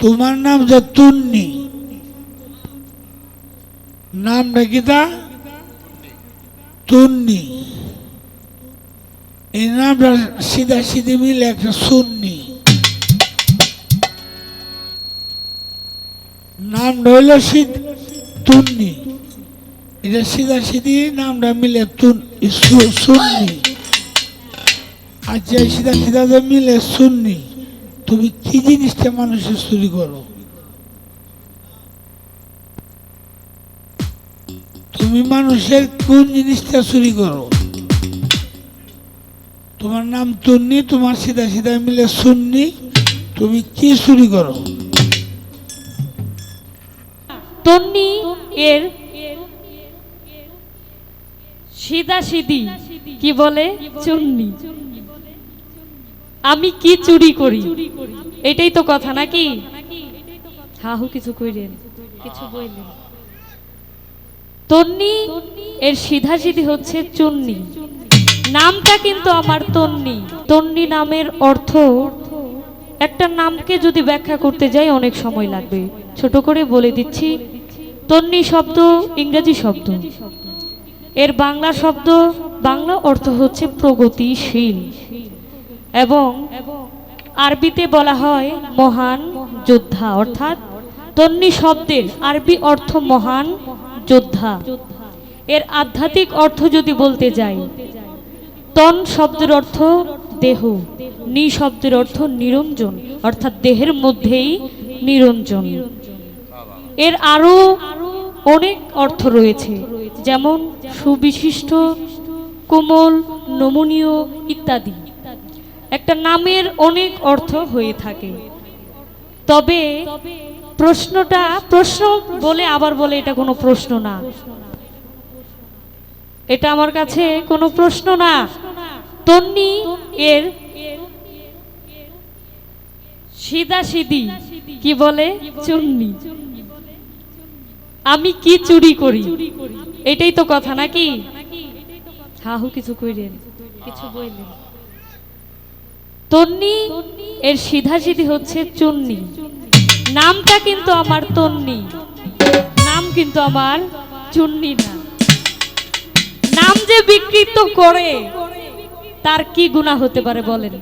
তোমার নাম যে তুন্নি? নামটা কি তা? তুন্নি। এই নামটা সিধা সিধি মিলে একটা সুন্নি। নামটা হইল সিদ তুন্নি। এটা সিধা সিধি, নামটা মিলে সুন্নি। আচ্ছা এই সিধা সিধা যে মিলে সুন্নি। তুমি কি জিনিসটা মানুষের চুরি করো? তুমি মানুষের কোন জিনিসটা চুরি করো? তোমার নাম তুন্নি তোমার সিধা সিধা মিলে সুন্নি, তুমি কি চুরি করো? তন্নি এর সিদা সিদি কি বলে? চুন্নি। আমি কি চুরি করি? এটাই তো কথা নাকি? হাহু কিছু কইলেন? কিছু বললেন তন্নি এর সিধা সিধি হচ্ছে চুন্নি। নামটা কিন্তু আমার তন্নি। তন্নি নামের অর্থ একটা নামকে যদি ব্যাখ্যা করতে যাই অনেক সময় লাগবে। ছোট করে বলে দিচ্ছি তন্নি শব্দ ইংরেজি শব্দ। এর বাংলা শব্দ বাংলা অর্থ হচ্ছে প্রগতিশীল। এবং আরবিতে বলা হয় মহান যোদ্ধা, অর্থাৎ তন্নি শব্দের আরবি অর্থ মহান যোদ্ধা। এর আধ্যাত্মিক অর্থ যদি বলতে যাই, তন শব্দের অর্থ দেহ, নি শব্দের অর্থ নিরঞ্জন, অর্থাৎ দেহের মধ্যেই নিরঞ্জন। এর আরও অনেক অর্থ রয়েছে, যেমন সুবিশিষ্ট, কোমল, নমনীয় ইত্যাদি। একটা নামের অনেক অর্থ হয়ে থাকে। তবে প্রশ্নটা প্রশ্ন বলে আবার বলে এটা কোনো প্রশ্ন না। এটা আমার কাছে কোনো প্রশ্ন না। তন্নি এর সিদা সিদি কি বলে? চুন্নি। আমি কি চুরি করি? এটাই তো কথা নাকি? হাহু, কিছু কইলেন কিছু বললেন তন্নি, এর সিধা সিধি হচ্ছে চুন্নি। নামটা কিন্তু আমার তন্নি। নাম কিন্তু আমার চুন্নি না। নাম যে বিকৃত করে, তার কি গুণা হতে পারে বলেন?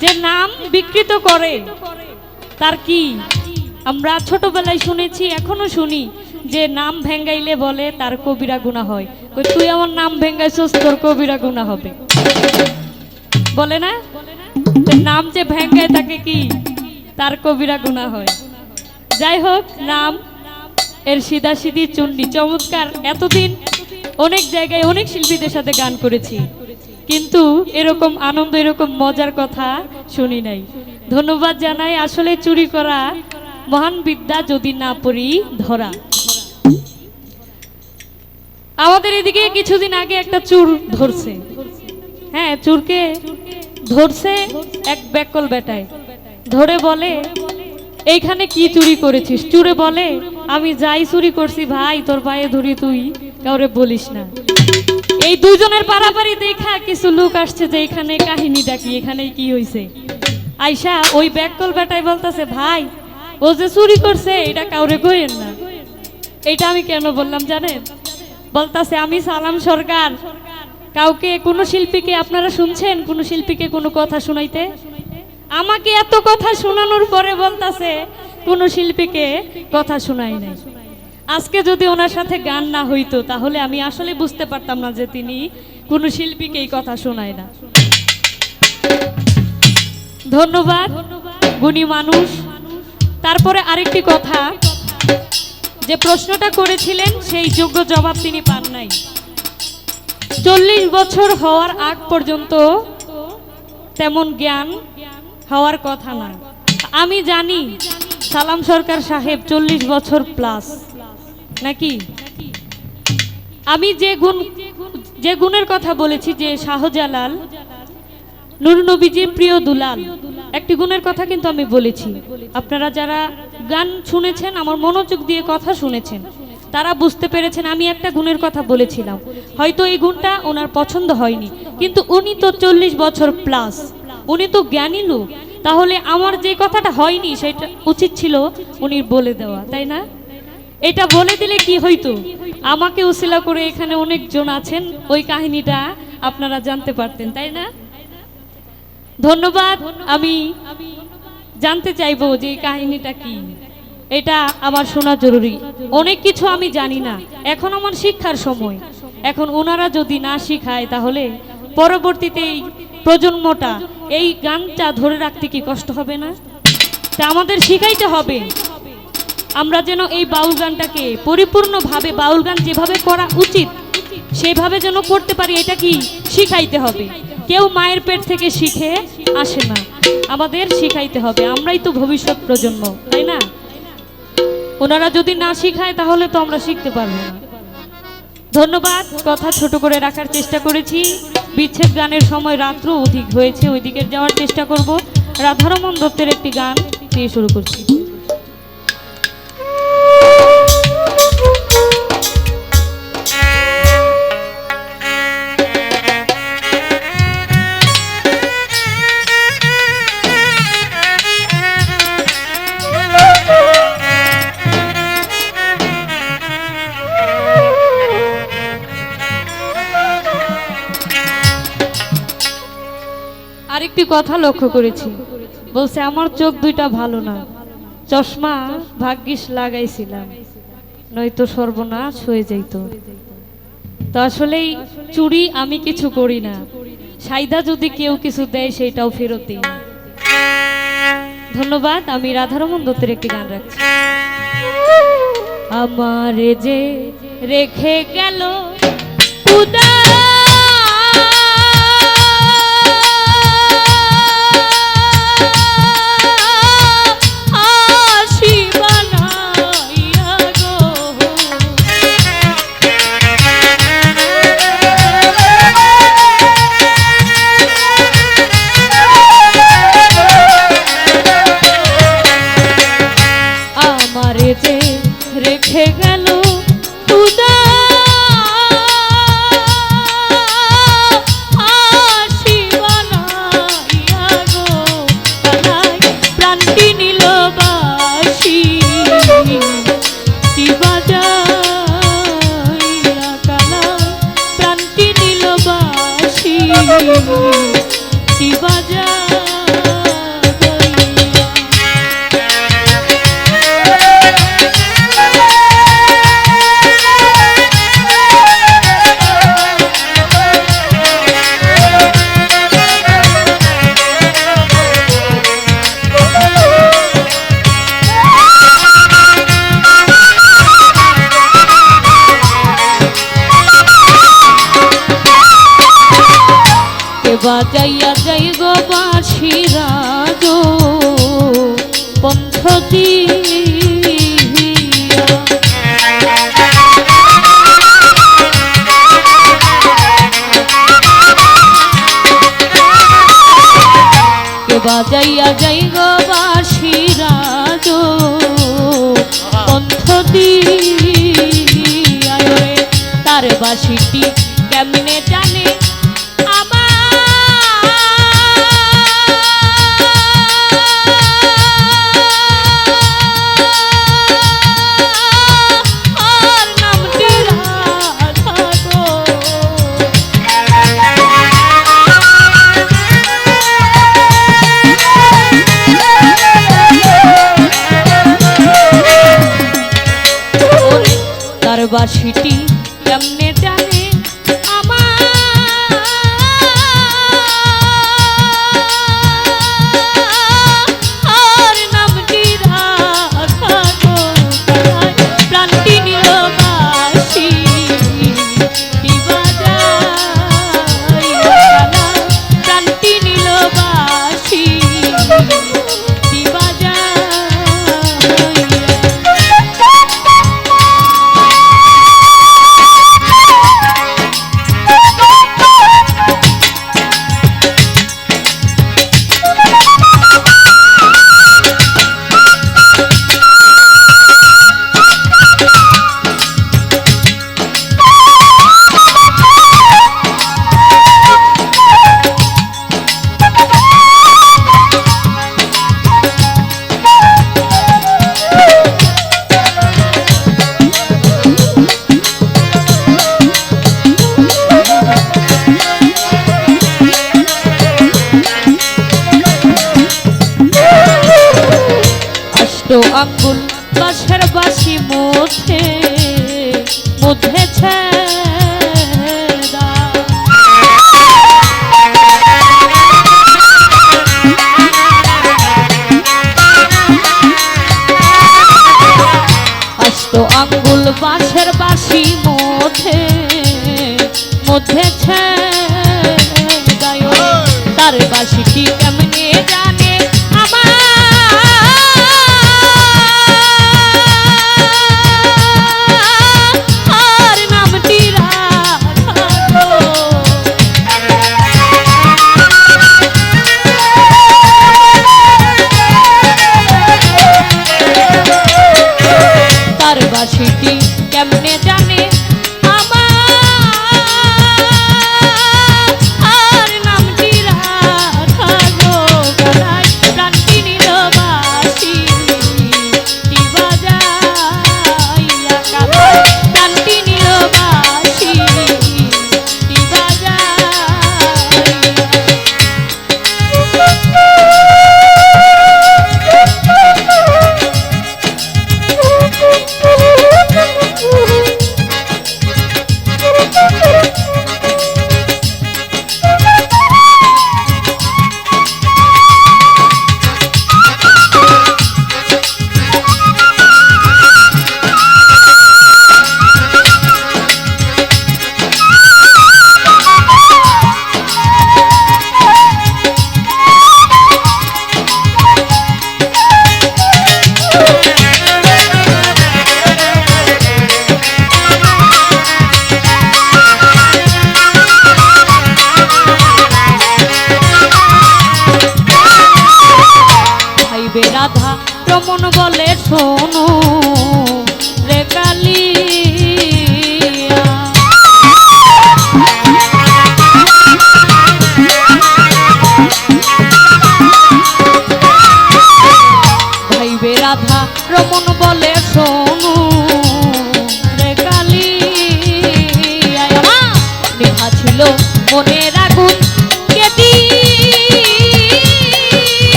যে নাম বিকৃত করে, তার কি? আমরা ছোটবেলায় শুনেছি, এখনও শুনি, যে নাম ভেঙ্গাইলে বলে তার কবিরা গুণা হয়। তুই আমার নাম ভেঙ্গাইছস, তোর কবিরা গুণা হবে। বলে না? নাম যে ভেঙ্গায় তাকে কি? তার কবিরা গুণা হয়। যাই হোক, নাম এর সিধা সিধি চুন্ডি, চমৎকার। এতদিন অনেক জায়গায় অনেক শিল্পীদের সাথে গান করেছি। কিন্তু এরকম আনন্দ, এরকম মজার কথা শুনি নাই। ধন্যবাদ জানাই, আসলে চুরি করা মহান বিদ্যা যদি না পড়ি ধরা। আমাদের এদিকে কিছুদিন আগে একটা চুর ধরছে। হ্যাঁ চুরকে ধরছে এক ব্যাকল বেটায়। ধরে বলে, এইখানে কি চুরি করেছিস? চুরে বলে, আমি যাই চুরি করছি ভাই, তোর পায়ে ধরি তুই, কাউরে বলিস না। এই দুজনের পারাপারি দেখা কিছু লোক আসছে যে এখানে কাহিনীটা কি এখানে কি হয়েছে আইসা ওই ব্যাকল বেটায় বলতেছে, ভাই, ও যে চুরি করছে, এটা কাউরে কইেন না। এটা আমি কেন বললাম জানেন? বলতাছে, আমি সালাম সরকার কাউকে, কোনো শিল্পীকে আপনারা শুনছেন? কোনো শিল্পীকে কোনো কথা শুনাইতে? আমাকে এত কথা শোনানোর পরে বলতাছে, কোনো শিল্পীকে কথা শোনাই নাই। আজকে যদি ওনার সাথে গান না হইতো, তাহলে আমি আসলে বুঝতে পারতাম না যে তিনি কোনো শিল্পীকে এই কথা শোনায় না। ধন্যবাদ, গুণী মানুষ। তারপরে আরেকটি কথা, যে প্রশ্নটা করেছিলেন, সেই যোগ্য জবাব তিনি পান নাই। চল্লিশ বছর হওয়ার আগ পর্যন্ত তেমন জ্ঞান হওয়ার কথা না। আমি জানি সালাম সরকার সাহেব চল্লিশ বছর প্লাস নাকি? আমি যে গুণ, যে গুণের কথা বলেছি যে শাহজালাল নুর নবীজির প্রিয় দুলাল, একটি গুণের কথা কিন্তু আমি বলেছি। আপনারা যারা গান শুনেছেন, আমার মনোযোগ দিয়ে কথা শুনেছেন তারা বুঝতে পেরেছেন আমি একটা গুণের কথা বলেছিলাম। হয়তো এই গুণটা ওনার পছন্দ হয়নি। কিন্তু উনি তো চল্লিশ বছর প্লাস উনি তো জ্ঞানী লোক। তাহলে আমার যে কথাটা হয়নি সেটা উচিত ছিল উনি বলে দেওয়া, তাই না? এটা বলে দিলে কি হইতো? আমাকে উসিলা করে এখানে অনেকজন আছেন। ওই কাহিনীটা আপনারা জানতে পারতেন, তাই না? ধন্যবাদ। আমি জানতে চাইব যে এই কাহিনীটা কি। এটা আমার শোনা জরুরি। অনেক কিছু আমি জানি না। এখন আমার শিক্ষার সময়। এখন ওনারা যদি না শিখায় তাহলে পরবর্তীতে এই প্রজন্মটা, এই গানটা ধরে রাখতে কি কষ্ট হবে না? তা আমাদের শিখাইতে হবে। আমরা যেন এই বাউল গানটাকে পরিপূর্ণভাবে বাউল গান যেভাবে করা উচিত, সেভাবে যেন করতে পারি, এটা কি শিখাইতে হবে। কেউ মায়ের পেট থেকে শিখে আসে না। আমাদের শিখাইতে হবে। আমরাই তো ভবিষ্যৎ প্রজন্ম, তাই না? ওনারা যদি না শিখায়, তাহলে তো আমরা শিখতে পারব না। ধন্যবাদ। কথা ছোট করে রাখার চেষ্টা করেছি। বিচ্ছেদ গানের সময় রাত্র অধিক হয়েছে। ওই দিকের যাওয়ার চেষ্টা করব। রাধারমন দত্তের একটি গান দিয়ে শুরু করছি। আরেকটি কথা লক্ষ্য করেছি। বলছে, আমার চোখ দুইটা ভালো না। চশমা ভাগ্যিস লাগাইছিলাম, নয়তো সর্বনাশ হয়ে যাইত। তো আসলেই চুরি আমি কিছু করি না। সাইদা যদি কেউ কিছু দেয় সেটাও ফেরত ধন্যবাদ, আমি রাধারমন দত্তের একটি গান রাখছি। আমার যে রেখে গেল, উদা রেখে গেল বাজাইয়া যাই গো বাঁশিরা গো পন্থ দিয়া। কে বাজাইয়া যাই গো বাঁশিরা গো পন্থ দিয়া। রে তার বাঁশিটি বাসিটি কেমনে জানে? আস্ত আঙ্গুল বাঁশের বাসি মধ্যে মধ্যে ছেদায়